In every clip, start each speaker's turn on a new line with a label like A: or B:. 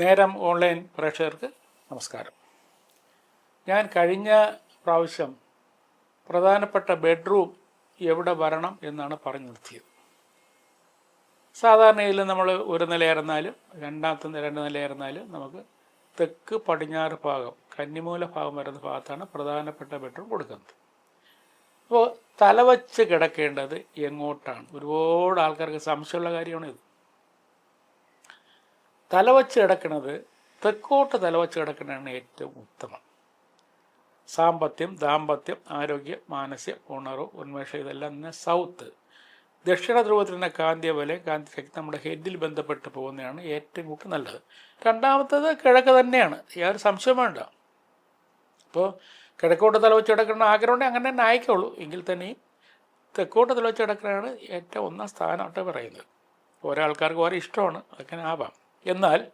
A: നേരം ഓൺലൈൻ പ്രേക്ഷകർക്ക് നമസ്കാരം. ഞാൻ കഴിഞ്ഞ പ്രാവശ്യം പ്രധാനപ്പെട്ട ബെഡ്റൂം എവിടെ വരണം എന്നാണ് പറഞ്ഞു നിർത്തിയത്. സാധാരണയിൽ നമ്മൾ ഒരു നിലയായിരുന്നാലും രണ്ടാമത്തെ രണ്ട് നിലയായിരുന്നാലും നമുക്ക് തെക്ക് പടിഞ്ഞാറ് ഭാഗം കന്നിമൂല ഭാഗം വരുന്ന ഭാഗത്താണ് പ്രധാനപ്പെട്ട ബെഡ്റൂം കൊടുക്കുന്നത്. അപ്പോൾ തലവച്ച് കിടക്കേണ്ടത് എങ്ങോട്ടാണ്? ഒരുപാട് ആൾക്കാർക്ക് സംശയമുള്ള കാര്യമാണ് ഇത്. തലവച്ച് കിടക്കുന്നത് തെക്കോട്ട് തലവച്ച് കിടക്കുന്നതാണ് ഏറ്റവും ഉത്തമം. സാമ്പത്യം ദാമ്പത്യം ആരോഗ്യം മാനസിക ഉണർവ് ഉന്മേഷം ഇതെല്ലാം തന്നെ സൗത്ത്. ദക്ഷിണ ധ്രുവത്തിൽ തന്നെ കാന്തിയ പോലെ കാന്തി ശക്തി നമ്മുടെ ഹെഡിൽ ബന്ധപ്പെട്ട് പോകുന്നതാണ് ഏറ്റവും കൂടുതൽ നല്ലത്. രണ്ടാമത്തത് കിഴക്ക് തന്നെയാണ്. യാതൊരു സംശയം വേണ്ട. അപ്പോൾ കിഴക്കോട്ട് തലവച്ച് കിടക്കുന്ന ആഗ്രഹം ഉണ്ടെങ്കിൽ അങ്ങനെ തന്നെ ആയിക്കോളൂ. എങ്കിൽ തന്നെയും തെക്കോട്ട് തലവച്ച് കിടക്കുന്നതാണ് ഏറ്റവും ഒന്നാം സ്ഥാനമായിട്ട് പറയുന്നത്. ഓരോ ആൾക്കാർക്ക് ഓരോ ഇഷ്ടമാണ്. അതൊക്കെ ആവാം. എന്നാൽ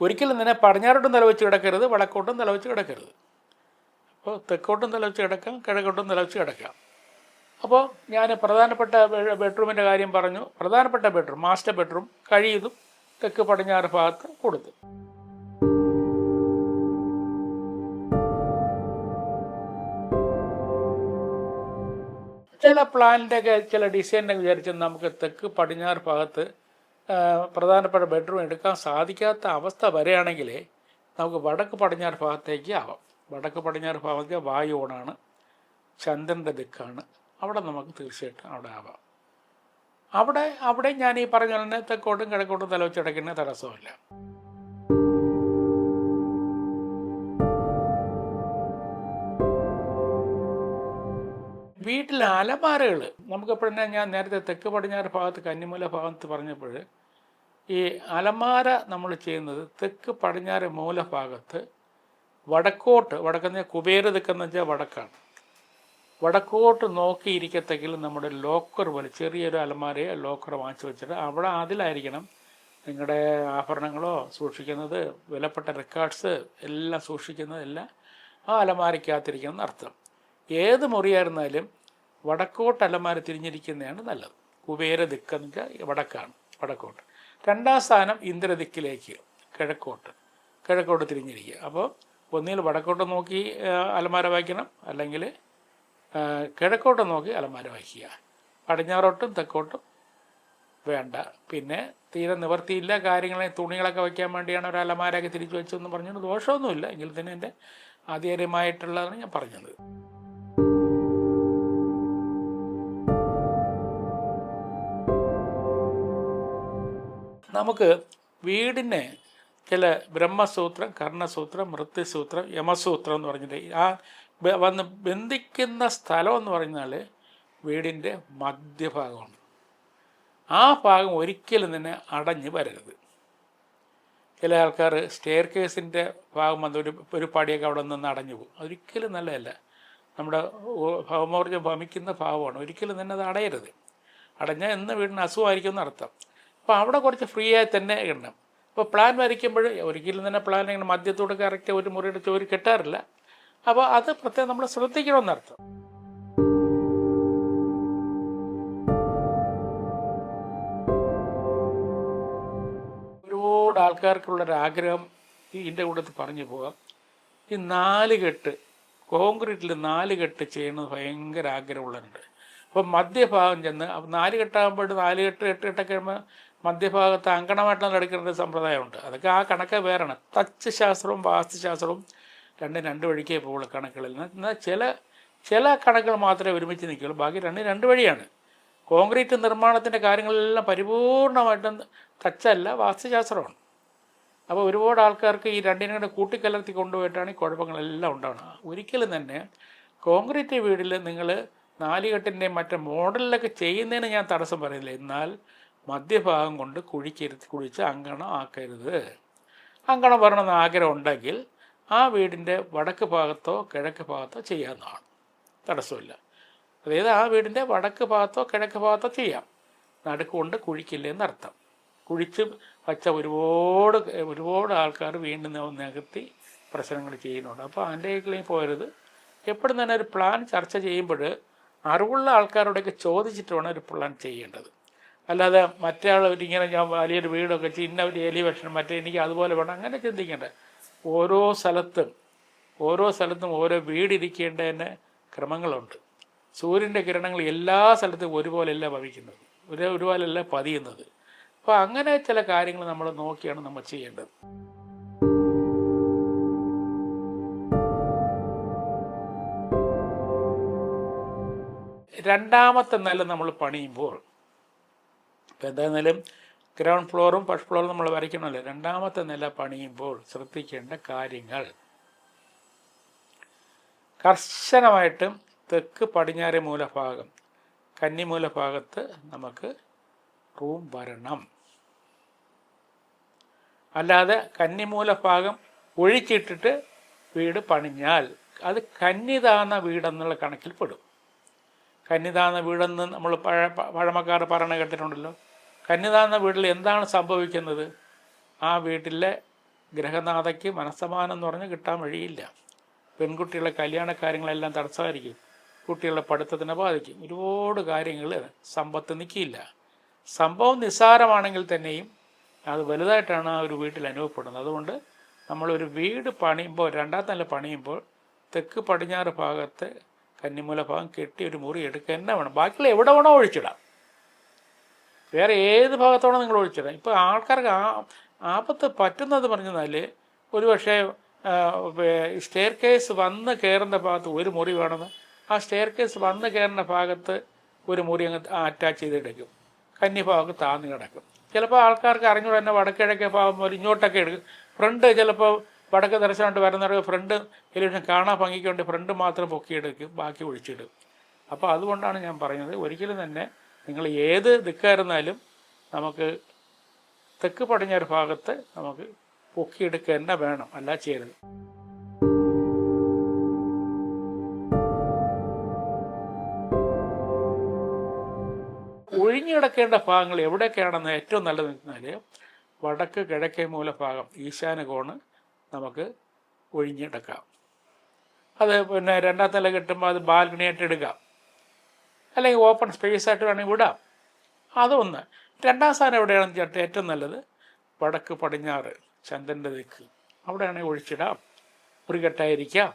A: ഒരിക്കലും നിന്നെ പടിഞ്ഞാറോട്ടും തലവെച്ച് കിടക്കരുത് വടക്കോട്ടും തലവെച്ച് കിടക്കരുത്. അപ്പോൾ തെക്കോട്ടും തലവെച്ച് കിടക്കാം കിഴക്കോട്ടും തലവെച്ച് കിടക്കാം. അപ്പോൾ ഞാൻ പ്രധാനപ്പെട്ട ബെഡ്റൂമിന്റെ കാര്യം പറഞ്ഞു. പ്രധാനപ്പെട്ട ബെഡ്റൂം മാസ്റ്റർ ബെഡ്റൂം കഴിയതും തെക്ക് പടിഞ്ഞാറ് ഭാഗത്ത് കൊടുത്തു. ചില പ്ലാനിന്റെയൊക്കെ ചില ഡിസൈനൊക്കെ വിചാരിച്ച് നമുക്ക് തെക്ക് പടിഞ്ഞാറ് ഭാഗത്ത് പ്രധാനപ്പെട്ട ബെഡ്റൂം എടുക്കാൻ സാധിക്കാത്ത അവസ്ഥ വരികയാണെങ്കിൽ നമുക്ക് വടക്ക് പടിഞ്ഞാറ് ഭാഗത്തേക്ക് ആവാം. വടക്ക് പടിഞ്ഞാറ് ഭാഗത്തേക്ക് വായു ഓണാണ് ചന്ദ്രന്റെ ദിക്കാണ്. അവിടെ നമുക്ക് തീർച്ചയായിട്ടും അവിടെ ആവാം. അവിടെ അവിടെ ഞാൻ ഈ പറഞ്ഞ തന്നെ തെക്കോട്ടും കിഴക്കോട്ടും തലവെച്ചടക്കുന്ന തടസ്സമില്ല വീട്ടിലെ അലമാരകൾ നമുക്കെപ്പോഴും ഞാൻ നേരത്തെ തെക്ക് പടിഞ്ഞാറ് ഭാഗത്ത് കന്നിമൂല ഭാഗത്ത് പറഞ്ഞപ്പോൾ ഈ അലമാര നമ്മൾ ചെയ്യുന്നത് തെക്ക് പടിഞ്ഞാറ് മൂലഭാഗത്ത് വടക്കോട്ട് വടക്കുന്ന കുബേര തെക്കെന്ന് വെച്ചാൽ വടക്കാണ്. വടക്കോട്ട് നോക്കിയിരിക്കത്തെങ്കിൽ നമ്മുടെ ലോക്കർ പോലെ ചെറിയൊരു അലമാരയോ ലോക്കർ വാങ്ങിച്ചു വെച്ചിട്ട് അവിടെ അതിലായിരിക്കണം നിങ്ങളുടെ ആഭരണങ്ങളോ സൂക്ഷിക്കുന്നത് വിലപ്പെട്ട റെക്കോർഡ്സ് എല്ലാം സൂക്ഷിക്കുന്നതെല്ലാം ആ അലമാരയ്ക്കകത്തിരിക്കണം അർത്ഥം ഏത് മുറിയായിരുന്നാലും വടക്കോട്ട് അലമാര തിരിഞ്ഞിരിക്കുന്നതാണ് നല്ലത്. കുബേര ദിക്കെന്ന് വെച്ചാൽ വടക്കാണ് വടക്കോട്ട്. രണ്ടാം സ്ഥാനം ഇന്ദ്രദിക്കിലേക്ക് കിഴക്കോട്ട്. കിഴക്കോട്ട് തിരിഞ്ഞിരിക്കുക. അപ്പോൾ ഒന്നിൽ വടക്കോട്ട് നോക്കി അലമാര വായിക്കണം. അല്ലെങ്കിൽ കിഴക്കോട്ട് നോക്കി അലമാര വായിക്കുക. പടിഞ്ഞാറോട്ടും തെക്കോട്ടും വേണ്ട. പിന്നെ തീരെ നിവർത്തിയില്ല കാര്യങ്ങളെ തുണികളൊക്കെ വയ്ക്കാൻ വേണ്ടിയാണ് ഒരു അലമാരയൊക്കെ തിരിച്ചു വെച്ചതെന്ന് പറഞ്ഞുകൊണ്ട് ദോഷമൊന്നുമില്ല. എങ്കിൽ തന്നെ എന്റെ ആധികാരികമായിട്ടുള്ളതാണ് ഞാൻ പറഞ്ഞത്. നമുക്ക് വീടിനെ ചില ബ്രഹ്മസൂത്രം കർണസൂത്രം മൃത്യുസൂത്രം യമസൂത്രം എന്ന് പറഞ്ഞിട്ട് ആ വന്ന് ബന്ധിക്കുന്ന സ്ഥലം എന്ന് പറഞ്ഞാൽ വീടിന്റെ മധ്യഭാഗമാണ്. ആ ഭാഗം ഒരിക്കലും തന്നെ അടഞ്ഞു വരരുത്. ചില ആൾക്കാർ സ്റ്റെയർ കേസിന്റെ ഭാഗം വന്ന് ഒരു ഒരു പടിയൊക്കെ അവിടെ നിന്ന് അടഞ്ഞു പോകും. അതൊരിക്കലും നല്ലതല്ല. നമ്മുടെ ഭവമോർജം ഭമിക്കുന്ന ഭാവമാണ്. ഒരിക്കലും തന്നെ അത് അടയരുത്. അടഞ്ഞാൽ എന്ന് വീടിന് അസുഖമായിരിക്കും എന്നർത്ഥം. അപ്പോൾ അവിടെ കുറച്ച് ഫ്രീ ആയി തന്നെ ഇടണം. അപ്പോൾ പ്ലാൻ വരയ്ക്കുമ്പോൾ ഒരിക്കലും തന്നെ പ്ലാൻ ഇങ്ങനെ മദ്യത്തോട് കറക്റ്റ് ഒരു മുറിയുടെ ചോരി കിട്ടാറില്ല. അപ്പോൾ അത് പ്രത്യേകം നമ്മൾ ശ്രദ്ധിക്കണമെന്നർത്ഥം ഒരുപാട് ആൾക്കാർക്കുള്ളൊരു ആഗ്രഹം ഇതിന്റെ കൂട്ടത്തിൽ പറഞ്ഞു പോകാം ഈ നാല് കെട്ട് കോൺക്രീറ്റിൽ നാല് കെട്ട് ചെയ്യുന്നത് ഭയങ്കര ആഗ്രഹമുള്ളവരുണ്ട്. അപ്പോൾ മധ്യഭാഗം ചെന്ന് അപ്പം നാല് കെട്ടാകുമ്പോൾ നാല് കെട്ട് എട്ട് കെട്ടൊക്കെ മധ്യഭാഗത്ത് അങ്കണമായിട്ടുള്ള എടുക്കേണ്ട സമ്പ്രദായമുണ്ട്. അതൊക്കെ ആ കണക്ക് വേറാണ്. തച്ച് ശാസ്ത്രവും വാസ്തുശാസ്ത്രവും രണ്ടും രണ്ട് വഴിക്കേ പോകുള്ളൂ കണക്കുകളിൽ എന്നാൽ ചില ചില കണക്കുകൾ മാത്രമേ ഒരുമിച്ച് നിൽക്കുകയുള്ളൂ. ബാക്കി രണ്ടും രണ്ട് വഴിയാണ്. കോൺക്രീറ്റ് നിർമ്മാണത്തിന്റെ കാര്യങ്ങളെല്ലാം പരിപൂർണമായിട്ടും തച്ചല്ല വാസ്തുശാസ്ത്രമാണ്. അപ്പോൾ ഒരുപാട് ആൾക്കാർക്ക് ഈ രണ്ടിനും കൂടെ കൂട്ടിക്കലർത്തി കൊണ്ടുപോയിട്ടാണ് ഈ കുഴപ്പങ്ങളെല്ലാം ഉണ്ടാവുന്നത്. ഒരിക്കലും തന്നെ കോൺക്രീറ്റ് വീടിൽ നിങ്ങൾ നാലുകെട്ടിന്റെയും മറ്റേ മോഡലിലൊക്കെ ചെയ്യുന്നതിന് ഞാൻ തടസ്സം പറയുന്നില്ല. എന്നാൽ മധ്യഭാഗം കൊണ്ട് കുഴിക്കരുത്തി കുഴിച്ച് അങ്കണം ആക്കരുത്. അങ്കണം വരണമെന്ന് ആഗ്രഹം ഉണ്ടെങ്കിൽ ആ വീടിന്റെ വടക്ക് ഭാഗത്തോ കിഴക്ക് ഭാഗത്തോ ചെയ്യാവുന്നതാണ്. തടസ്സമില്ല. അതായത് ആ വീടിന്റെ വടക്ക് ഭാഗത്തോ കിഴക്ക് ഭാഗത്തോ ചെയ്യാം. നടുക്ക് കൊണ്ട് കുഴിക്കില്ല അർത്ഥം. കുഴിച്ച് വച്ച ഒരുപാട് ഒരുപാട് ആൾക്കാർ വീണ്ടും നികത്തി പ്രശ്നങ്ങൾ ചെയ്യുന്നുണ്ട്. അപ്പോൾ അതിന്റെ പോയരുത് എപ്പോഴും തന്നെ ഒരു പ്ലാൻ ചർച്ച ചെയ്യുമ്പോൾ അറിവുള്ള ആൾക്കാരോടൊക്കെ ചോദിച്ചിട്ട് വേണം ഒരു പ്ലാൻ ചെയ്യേണ്ടത്. അല്ലാതെ മറ്റേ ഇങ്ങനെ ഞാൻ വലിയൊരു വീടൊക്കെ ചിന്ന ഒരു ഭക്ഷണം മറ്റേ എനിക്ക് അതുപോലെ വേണം. അങ്ങനെ ചിന്തിക്കേണ്ട. ഓരോ സ്ഥലത്തും ഓരോ സ്ഥലത്തും ഓരോ വീടിരിക്കേണ്ടതിന് ക്രമങ്ങളുണ്ട്. സൂര്യന്റെ കിരണങ്ങൾ എല്ലാ സ്ഥലത്തും ഒരുപോലെയല്ല ഭവിക്കുന്നത്. ഒരേ ഒരുപോലെയല്ല പതിയുന്നത്. അപ്പോൾ അങ്ങനെ ചില കാര്യങ്ങൾ നമ്മൾ നോക്കിയാണ് നമ്മൾ ചെയ്യേണ്ടത്. രണ്ടാമത്തെ നില നമ്മൾ പണിയുമ്പോൾ ഇപ്പം എന്തായിരുന്നാലും ഗ്രൗണ്ട് ഫ്ലോറും ഫസ്റ്റ് ഫ്ലോറും നമ്മൾ വരയ്ക്കണമല്ലോ. രണ്ടാമത്തെ നില പണിയുമ്പോൾ ശ്രദ്ധിക്കേണ്ട കാര്യങ്ങൾ. കർശനമായിട്ടും തെക്ക് പടിഞ്ഞാറ് മൂലഭാഗം കന്നി മൂലഭാഗത്ത് നമുക്ക് റൂം വരണം. അല്ലാതെ കന്നി മൂലഭാഗം ഒഴിച്ചിട്ടിട്ട് വീട് പണിഞ്ഞാൽ അത് കന്നിതാന്ന വീടെന്നുള്ള കണക്കിൽ പെടും. കന്നിതാന്ന വീടെന്ന് നമ്മൾ പഴ പഴമക്കാർ പറയണ കേട്ടിട്ടുണ്ടല്ലോ. കന്നിതാന്ന വീട്ടിൽ എന്താണ് സംഭവിക്കുന്നത്? ആ വീട്ടിലെ ഗ്രഹനാഥയ്ക്ക് മനസ്സമാനം എന്ന് പറഞ്ഞ് കിട്ടാൻ വഴിയില്ല. പെൺകുട്ടികളുടെ കല്യാണ കാര്യങ്ങളെല്ലാം തടസ്സമായിരിക്കും. കുട്ടികളുടെ പഠിത്തത്തിനെ ബാധിക്കും. ഒരുപാട് കാര്യങ്ങൾ സമ്പത്ത് നിൽക്കില്ല സംഭവം നിസ്സാരമാണെങ്കിൽ തന്നെയും അത് വലുതായിട്ടാണ് ആ ഒരു വീട്ടിൽ അനുഭവപ്പെടുന്നത്. അതുകൊണ്ട് നമ്മളൊരു വീട് പണിയുമ്പോൾ രണ്ടാമത്തെ നില പണിയുമ്പോൾ തെക്ക് പടിഞ്ഞാറ് ഭാഗത്ത് കന്നിമൂല ഭാഗം കെട്ടി ഒരു മുറി എടുക്കുക തന്നെ വേണം. ബാക്കിയുള്ള എവിടെ വേണോ ഒഴിച്ചിടാം. വേറെ ഏത് ഭാഗത്തോണോ നിങ്ങൾ ഒഴിച്ചിടാം. ഇപ്പോൾ ആൾക്കാർക്ക് ആ ആപത്ത് പറ്റുന്നത് പറഞ്ഞാൽ ഒരു പക്ഷേ സ്റ്റെയർ കേസ് വന്ന് കയറുന്ന ഭാഗത്ത് ഒരു മുറി വേണമെന്ന് ആ സ്റ്റെയർ കേസ് വന്ന് കയറുന്ന ഭാഗത്ത് ഒരു മുറി അങ്ങ് അറ്റാച്ച് ചെയ്തെടുക്കും കന്നി ഭാഗത്ത് താന്ന് കിടക്കും. ചിലപ്പോൾ ആൾക്കാർക്ക് അറിഞ്ഞുകൂടെ തന്നെ വടക്കിഴക്കേ ഭാഗം പോലെ ഇങ്ങോട്ടൊക്കെ എടുക്കും. ഫ്രണ്ട് ചിലപ്പോൾ വടക്ക് ദർശനമായിട്ട് വരുന്നവർക്ക് ഫ്രണ്ട് ടെലിവിഷൻ കാണാൻ ഭംഗിക്ക് വേണ്ടി ഫ്രണ്ട് മാത്രം പൊക്കിയെടുക്കും ബാക്കി ഒഴിച്ചിടും. അപ്പോൾ അതുകൊണ്ടാണ് ഞാൻ പറയുന്നത് ഒരിക്കലും തന്നെ നിങ്ങൾ ഏത് ദിക്കായിരുന്നാലും നമുക്ക് തെക്ക് പടിഞ്ഞാറ് ഭാഗത്ത് നമുക്ക് പൊക്കിയെടുക്കുക തന്നെ വേണം അല്ല ചെയ്യരുത്. ഒഴിഞ്ഞു കിടക്കേണ്ട ഭാഗങ്ങൾ എവിടെയൊക്കെയാണെന്ന് ഏറ്റവും നല്ലത് വെച്ചാൽ വടക്ക് കിഴക്കേ മൂല ഭാഗം ഈശാന കോണ് നമുക്ക് ഒഴിഞ്ഞെടുക്കാം. അത് പിന്നെ രണ്ടാം തല കിട്ടുമ്പോൾ അത് ബാൽക്കണി ആയിട്ട് എടുക്കാം. അല്ലെങ്കിൽ ഓപ്പൺ സ്പേസ് ആയിട്ട് വേണമെങ്കിൽ വിടാം. അതൊന്ന്. രണ്ടാം സ്ഥാനം എവിടെയാണെന്ന് ചേട്ടൻ ഏറ്റവും നല്ലത് വടക്ക് പടിഞ്ഞാറ് ചന്ദ്രന്റെ ദിക്ക്. അവിടെയാണെങ്കിൽ ഒഴിച്ചിടാം. മുറികെട്ടായിരിക്കാം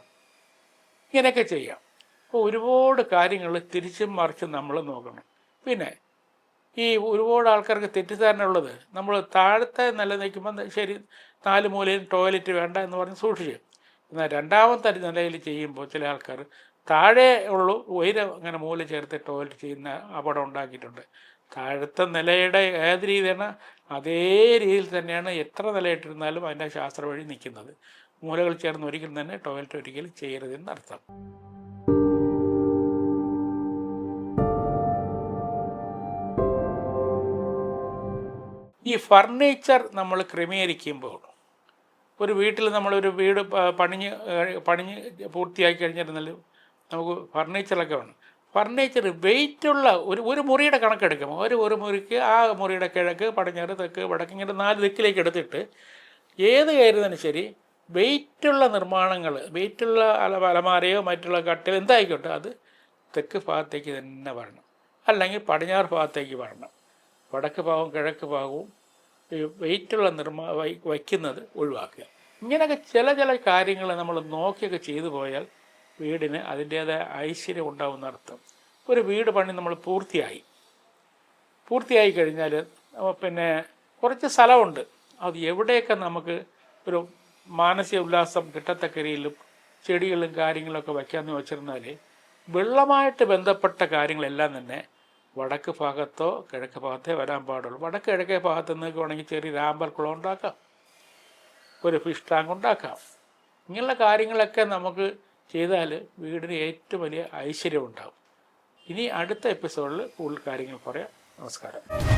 A: ഇങ്ങനെയൊക്കെ ചെയ്യാം. അപ്പോൾ ഒരുപാട് കാര്യങ്ങൾ തിരിച്ചും മറിച്ചും നമ്മൾ നോക്കണം. പിന്നെ ഈ ഒരുപാട് ആൾക്കാർക്ക് തെറ്റിദ്ധാരണ ഉള്ളത് നമ്മൾ താഴത്തെ നില നിൽക്കുമ്പോൾ ശരി നാല് മൂലയിൽ ടോയ്ലറ്റ് വേണ്ട എന്ന് പറഞ്ഞ് സൂക്ഷിച്ചു. എന്നാൽ രണ്ടാമത്തെ നിലയിൽ ചെയ്യുമ്പോൾ ചില ആൾക്കാർ താഴെ ഉള്ളു ഉയരം അങ്ങനെ മൂല ചേർത്ത് ടോയ്ലറ്റ് ചെയ്യുന്ന അപകടം ഉണ്ടാക്കിയിട്ടുണ്ട്. താഴത്തെ നിലയുടെ ഏത് രീതിയാണ് അതേ രീതിയിൽ തന്നെയാണ് എത്ര നിലയിട്ടിരുന്നാലും അതിന്റെ ശാസ്ത്ര വഴി നിൽക്കുന്നത്. മൂലകൾ ചേർന്ന് ഒരിക്കലും തന്നെ ടോയ്ലറ്റ് ഒരിക്കലും ചെയ്യരുതെന്ന് അർത്ഥം ഫർണിച്ചർ നമ്മൾ ക്രമീകരിക്കുമ്പോൾ ഒരു വീട്ടിൽ നമ്മളൊരു വീട് പണിഞ്ഞ് പണിഞ്ഞ് പൂർത്തിയാക്കി കഴിഞ്ഞിരുന്നാലും നമുക്ക് ഫർണിച്ചറൊക്കെ വേണം. ഫർണിച്ചർ വെയിറ്റുള്ള ഒരു ഒരു മുറിയുടെ കണക്കെടുക്കും. ഒരു ഒരു മുറിക്ക് ആ മുറിയുടെ കിഴക്ക് പടിഞ്ഞാറ് തെക്ക് വടക്ക് ഇങ്ങനെ നാല് ദിക്കിലേക്ക് എടുത്തിട്ട് ഏത് കയറുന്നതിന് ശരി വെയിറ്റുള്ള നിർമ്മാണങ്ങൾ വെയിറ്റുള്ള അല അലമാരയോ മറ്റുള്ള കട്ടിൽ എന്തായിക്കോട്ടെ അത് തെക്ക് ഭാഗത്തേക്ക് തന്നെ വരണം. അല്ലെങ്കിൽ പടിഞ്ഞാറ് ഭാഗത്തേക്ക് വരണം. വടക്ക് ഭാഗവും കിഴക്ക് ഭാഗവും വെയിറ്റുള്ള നിർമ്മാ വയ്ക്കുന്നത് ഒഴിവാക്കുക. ഇങ്ങനെയൊക്കെ ചില ചില കാര്യങ്ങൾ നമ്മൾ നോക്കിയൊക്കെ ചെയ്തു പോയാൽ വീടിന് അതിന്റേതായ ഐശ്വര്യം ഉണ്ടാവുന്ന അർത്ഥം ഒരു വീട് പണി നമ്മൾ പൂർത്തിയായി. പൂർത്തിയായി കഴിഞ്ഞാൽ പിന്നെ കുറച്ച് സ്ഥലമുണ്ട്. അത് എവിടെയൊക്കെ നമുക്ക് ഒരു മാനസിക ഉല്ലാസം കിട്ടത്തക്ക രീതിയിലും ചെടികളും കാര്യങ്ങളൊക്കെ വയ്ക്കാമെന്ന് വെച്ചിരുന്നാൽ വെള്ളമായിട്ട് ബന്ധപ്പെട്ട കാര്യങ്ങളെല്ലാം തന്നെ വടക്ക് ഭാഗത്തോ കിഴക്ക് ഭാഗത്തേ വരാൻ പാടുള്ളൂ. വടക്ക് കിഴക്കേ ഭാഗത്ത് നിന്നൊക്കെ വേണമെങ്കിൽ ചെറിയ രാമ്പൽ കുളം ഉണ്ടാക്കാം. ഒരു ഫിഷ് ടാങ്ക് ഉണ്ടാക്കാം. ഇങ്ങനെയുള്ള കാര്യങ്ങളൊക്കെ നമുക്ക് ചെയ്താൽ വീടിന് ഏറ്റവും വലിയ ഐശ്വര്യം ഉണ്ടാകും ഇനി അടുത്ത എപ്പിസോഡിൽ കൂടുതൽ കാര്യങ്ങൾ പറയാം. നമസ്കാരം.